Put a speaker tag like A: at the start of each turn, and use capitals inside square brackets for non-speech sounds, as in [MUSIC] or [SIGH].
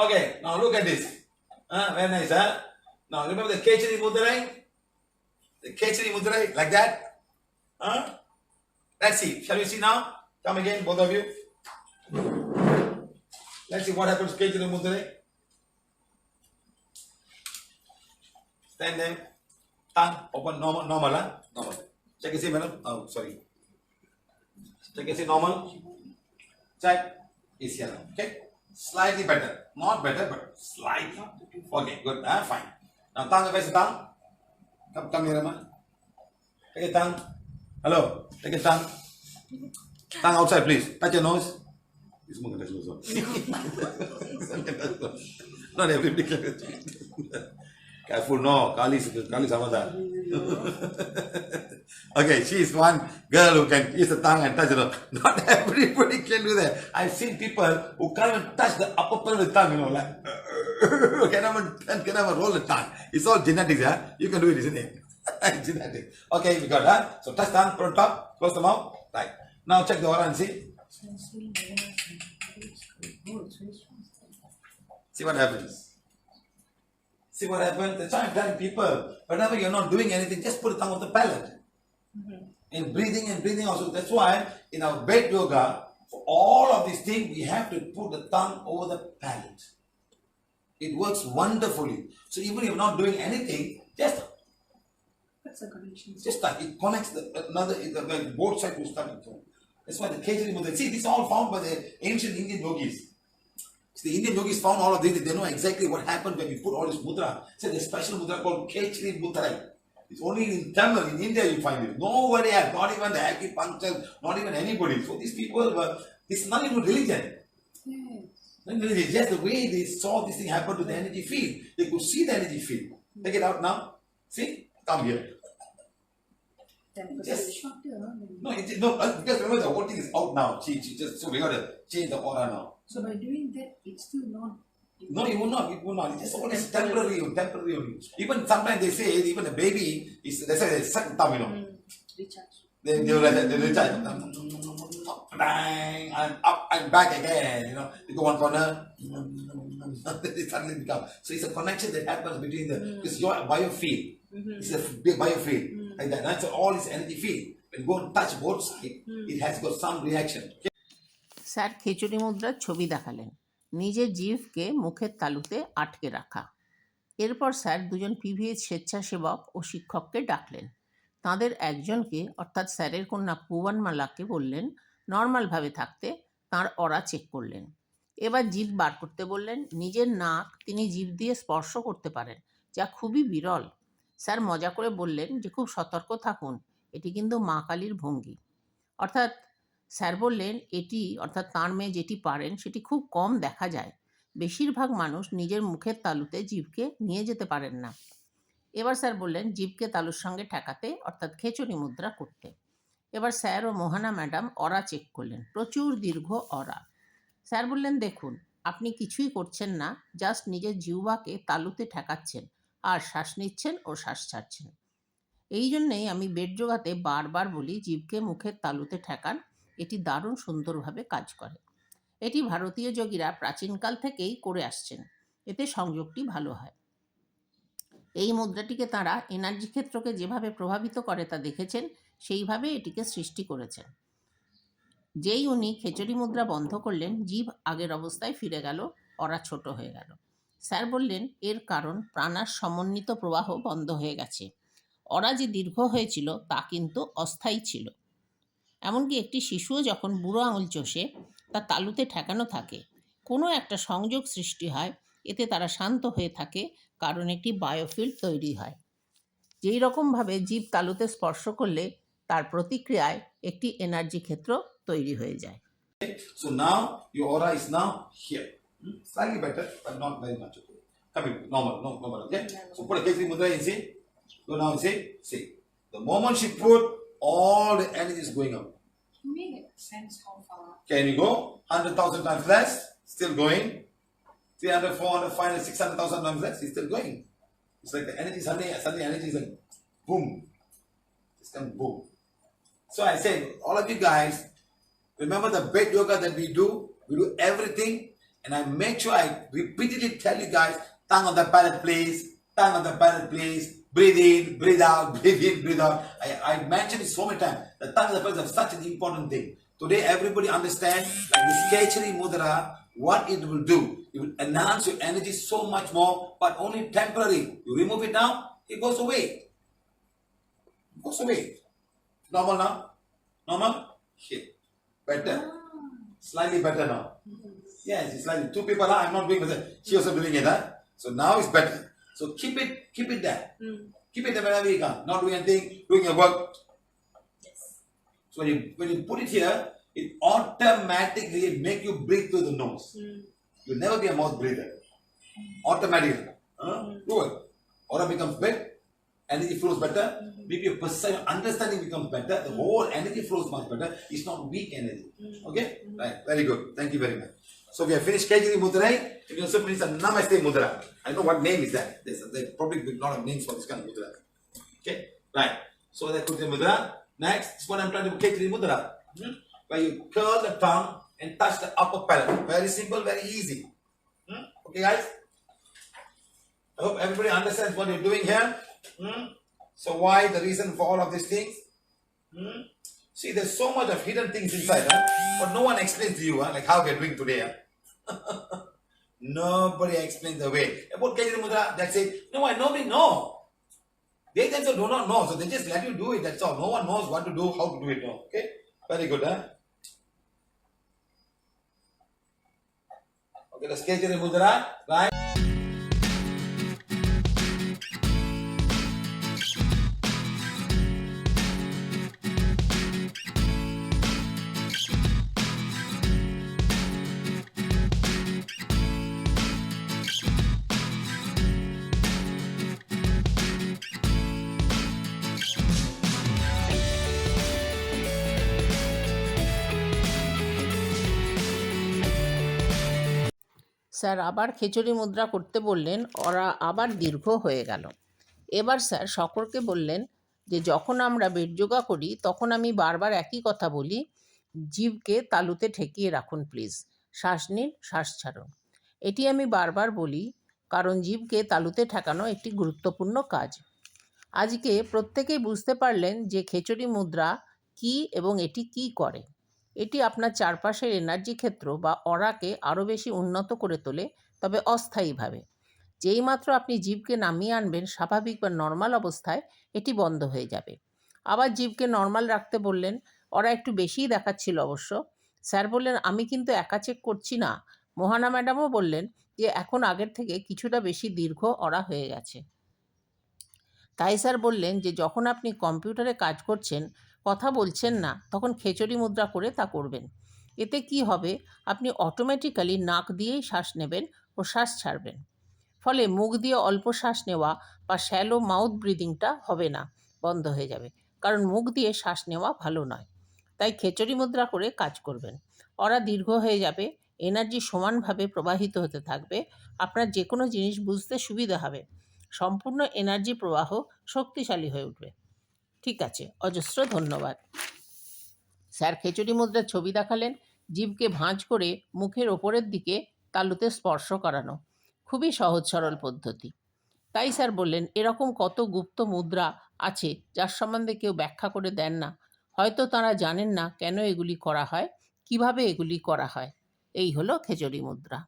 A: Okay, now look at this. Uh, very nice, huh? Now remember the Kechari Mudarai? The Kechari Mudarai, like that? Huh? Let's see. Shall we see now? Come again, both of you. Let's see what happens to Kechari Mudarai. Stand there. Tongue open, normal, normal, huh? Normal. Check and see, madam. Oh, sorry. Check and see, normal. Check. Is here now. Okay. Slightly better. Not better, but slightly. Okay, good. Ah, fine. Now tongue, the tongue? Come, come here, man. Take a tongue. Hello. Take a tongue. Tongue outside, please. Touch your nose. This one touch nose. Not everybody can. [LAUGHS] Careful, no. Kali, Kali Samada. [LAUGHS] okay, she is one girl who can use the tongue and touch the it. [LAUGHS] Not everybody can do that. I've seen people who can't even touch the upper part of the tongue, you know, like [LAUGHS] cannot even, cannot even roll the tongue. It's all genetics, yeah. You can do it, isn't it? [LAUGHS] Genetic. Okay, we got that. So touch tongue, put on top, close the mouth. Right. Now check the aura and see. See what happens. See what happens? Why I'm telling people, whenever you're not doing anything, just put the tongue on the palate. Mm-hmm. In breathing and breathing also. That's why in our bed yoga, for all of these things, we have to put the tongue over the palate. It works wonderfully. So even if you're not doing anything, just
B: That's a connection.
A: just like it connects the another the, the both sides to start it. That's why the Kejari Mudra. See, this is all found by the ancient Indian yogis. So the Indian yogis found all of this. They know exactly what happened when we put all this mudra. So the special mudra called Kechari Mudra. It's only in Tamil, in India you find it. Nobody else, not even the acupuncture, not even anybody. So these people were, it's not even religion.
B: Yes.
A: Not religion, just the way they saw this thing happen to the energy field. They could see the energy field. Take it out now. See? Come here.
B: Then because
A: Yes.
B: it's
A: No, it, no, because remember the whole thing is out now. She, she just so we gotta change the aura now.
B: So by doing that, it's still not.
A: No, it will not. It will not. It's just all is temporary, temporary only. Even sometimes they say even the baby is they say they suck thumb, you know.
B: Mm, recharge.
A: They they will like that, they recharge bang and up and back again. You know, they go one corner. they suddenly become. So it's a connection that happens between the because your biofield. It's a big biofield like that. That's all is energy field. When you go and touch both sides, it has got some reaction.
C: Sir খিচুড়ি মুদ্রার ছবি দেখালেন নিজের জিভকে মুখের তালুতে আটকে রাখা। এরপর sir দুজন পিভিএস স্বেচ্ছাসেবক ও শিক্ষককে ডাকলেন। তাদের একজনকে, অর্থাৎ স্যারের কন্যা পুবানমালাকে বললেন, নর্মালভাবে থাকতে। তার অরা চেক করলেন। এবার জিভ বার করতে বললেন, নিজের নাক তিনি জিভ দিয়ে স্পর্শ করতে পারেন, যা খুবই বিরল। স্যার মজা করে বললেন যে, খুব সতর্ক থাকুন, এটি কিন্তু মা কালীর ভঙ্গি। অর্থাৎ স্যার বললেন, এটি, অর্থাৎ তাঁর মেয়ে যেটি পারেন, সেটি খুব কম দেখা যায়। বেশিরভাগ মানুষ নিজের মুখের তালুতে জীবকে নিয়ে যেতে পারেন না। এবার স্যার বললেন, জীবকে তালুর সঙ্গে ঠেকাতে, অর্থাৎ খেচুনি মুদ্রা করতে। এবার স্যার ও মোহানা ম্যাডাম অরা চেক করলেন, প্রচুর দীর্ঘ অরা। স্যার বললেন, দেখুন, আপনি কিছুই করছেন না, জাস্ট নিজের জিহ্বাকে তালুতে ঠেকাচ্ছেন, আর শ্বাস নিচ্ছেন ও শ্বাস ছাড়ছেন। এই জন্যেই আমি বেড যোগাতে বারবার বলি জিভকে মুখের তালুতে ঠেকান এটি দারুণ সুন্দরভাবে কাজ করে। এটি ভারতীয় যোগীরা প্রাচীনকাল থেকেই করে আসছেন। এতে সংযোগটি ভালো হয়। এই মুদ্রাটিকে তারা এনার্জি ক্ষেত্রকে যেভাবে প্রভাবিত করে তা দেখেছেন, সেইভাবে এটিকে সৃষ্টি করেছেন। যেই উনি খেচড়ি মুদ্রা বন্ধ করলেন, জীব আগের অবস্থায় ফিরে গেল অরা ছোট হয়ে গেল। স্যার বললেন, এর কারণ প্রাণার সমন্বিত প্রবাহ বন্ধ হয়ে গেছে। অরা যে দীর্ঘ হয়েছিল, তা কিন্তু অস্থায়ী ছিল। এমনকি একটি শিশুও যখন বুড়ো আঙুল চষে তা তালুতে ঠেকানো থাকে কোনো একটা সংযোগ সৃষ্টি হয় এতে তারা শান্ত হয়ে থাকে কারণ একটি বায়োফিল্ড তৈরি হয় যেই রকমভাবে জীব তালুতে স্পর্শ করলে তার প্রতিক্রিয়ায় একটি এনার্জি ক্ষেত্র তৈরি হয়ে যায়
A: now your aura is now here. Hmm? Slightly better, but not very much. Okay. Come normal, no, normal. Okay. So put a mudra and see. So now see, see. The moment all the energy is going up.
B: You make sense how far.
A: Can you go? 100,000 times less, still going. 300, 400, 500, 600,000 times less, it's still going. It's like the energy, suddenly, suddenly energy is like boom. It's come boom. So I say, all of you guys, remember the bed yoga that we do? We do everything and I make sure I repeatedly tell you guys, tongue on the palate, please. Tongue on the palate, please. Breathe in, breathe out, [LAUGHS] breathe in, breathe out. I, I mentioned it so many times. The tongue of the palate is such an important thing. Today, everybody understands like this Kechari Mudra, what it will do. It will enhance your energy so much more, but only temporary. You remove it now, it goes away. It goes away. Normal now? Normal? Shit. Better. Ah. Slightly better now. Yes, it's like two people are. I'm not doing it. She also doing it. Huh? So now it's better. So keep it, keep it there. Hmm. Keep it there whenever you can. Not doing anything, doing your work. Yes. So when you when you put it here, it automatically make you breathe through the nose. Hmm. You'll never be a mouth breather. Automatically. Huh? Hmm. Do it. Aura becomes big, energy flows better, maybe your perception, understanding becomes better, the whole energy flows much better. It's not weak energy. Okay? Right. Very good. Thank you very much. So we have finished Kejiri Mudra. If you can also finish a Namaste Mudra. I know what name is that. There's, probably a lot of names for this kind of mudra. Okay? Right. So that Kejiri Mudra. Next, this one I'm trying to do Kejiri Mudra. Hmm? Where you curl the tongue and touch the upper palate. Very simple, very easy. Hmm? Okay, guys? I hope everybody understands what you're doing here. Hmm? So why the reason for all of these things? Hmm? See, there's so much of hidden things inside, huh? but no one explains to you, huh? like how we're doing today. Huh? [LAUGHS] nobody explains the way. About Kejiri Mudra, that's it. No, why nobody know. They themselves do not know, so they just let you do it. That's all. No one knows what to do, how to do it. No. Okay, very good, huh? Okay, the Kejiri Mudra, right?
C: Sir আবার খিচুড়ি মুদ্রা করতে বললেন, ওরা আবার দীর্ঘ হয়ে গেল। এবার স্যার সকলকে বললেন যে, যখন আমরা বেডযোগা করি, তখন আমি বারবার একই কথা বলি, জীবকে তালুতে ঠেকিয়ে রাখুন প্লিজ, শ্বাস নিন, শ্বাস ছাড়ুন। এটি আমি বারবার বলি, কারণ জীবকে তালুতে ঠেকানো একটি গুরুত্বপূর্ণ কাজ। আজকে প্রত্যেকেই বুঝতে পারলেন যে, খেচুড়ি মুদ্রা কী এবং এটি কী করে। এটি আপনার চারপাশের এনার্জি ক্ষেত্র বা অরাকে আরও বেশি উন্নত করে তোলে, তবে অস্থায়ীভাবে। যেইমাত্র আপনি জীবকে নামিয়ে আনবেন স্বাভাবিক বা নর্মাল অবস্থায়, এটি বন্ধ হয়ে যাবে। আবার জীবকে নর্মাল রাখতে বললেন, ওরা একটু বেশিই দেখাচ্ছিল অবশ্য। স্যার বললেন, আমি কিন্তু একা চেক করছি না। মোহানা ম্যাডামও বললেন যে, এখন আগের থেকে কিছুটা বেশি দীর্ঘ অরা হয়ে গেছে। তাই স্যার বললেন যে, যখন আপনি কম্পিউটারে কাজ করছেন কথা বলছেন না, তখন খেচড়ি মুদ্রা করে তা করবেন। এতে কি হবে? আপনি অটোমেটিক্যালি নাক দিয়েই শ্বাস নেবেন ও শ্বাস ছাড়বেন। ফলে মুখ দিয়ে অল্প শ্বাস নেওয়া বা শ্যালো মাউথ ব্রিদিংটা হবে না, বন্ধ হয়ে যাবে। কারণ মুখ দিয়ে শ্বাস নেওয়া ভালো নয়। তাই খেচড়ি মুদ্রা করে কাজ করবেন। ওরা দীর্ঘ হয়ে যাবে এনার্জি সমানভাবে প্রবাহিত হতে থাকবে, আপনার যে কোনো জিনিস বুঝতে সুবিধা হবে। সম্পূর্ণ এনার্জি প্রবাহ শক্তিশালী হয়ে উঠবে। ঠিক আছে, অজস্র ধন্যবাদ। স্যার খিচুড়ি মুদ্রার ছবি দেখালেন, জীবকে ভাঁজ করে মুখের ওপরের দিকে তালুতে স্পর্শ করানো। খুবই সহজ সরল পদ্ধতি। তাই স্যার বললেন, এরকম কত গুপ্ত মুদ্রা আছে যার সম্বন্ধে কেউ ব্যাখ্যা করে দেন না। হয়তো তারা জানেন না কেন এগুলি করা হয়, কীভাবে এগুলি করা হয়। এই হলো খেচড়ি মুদ্রা।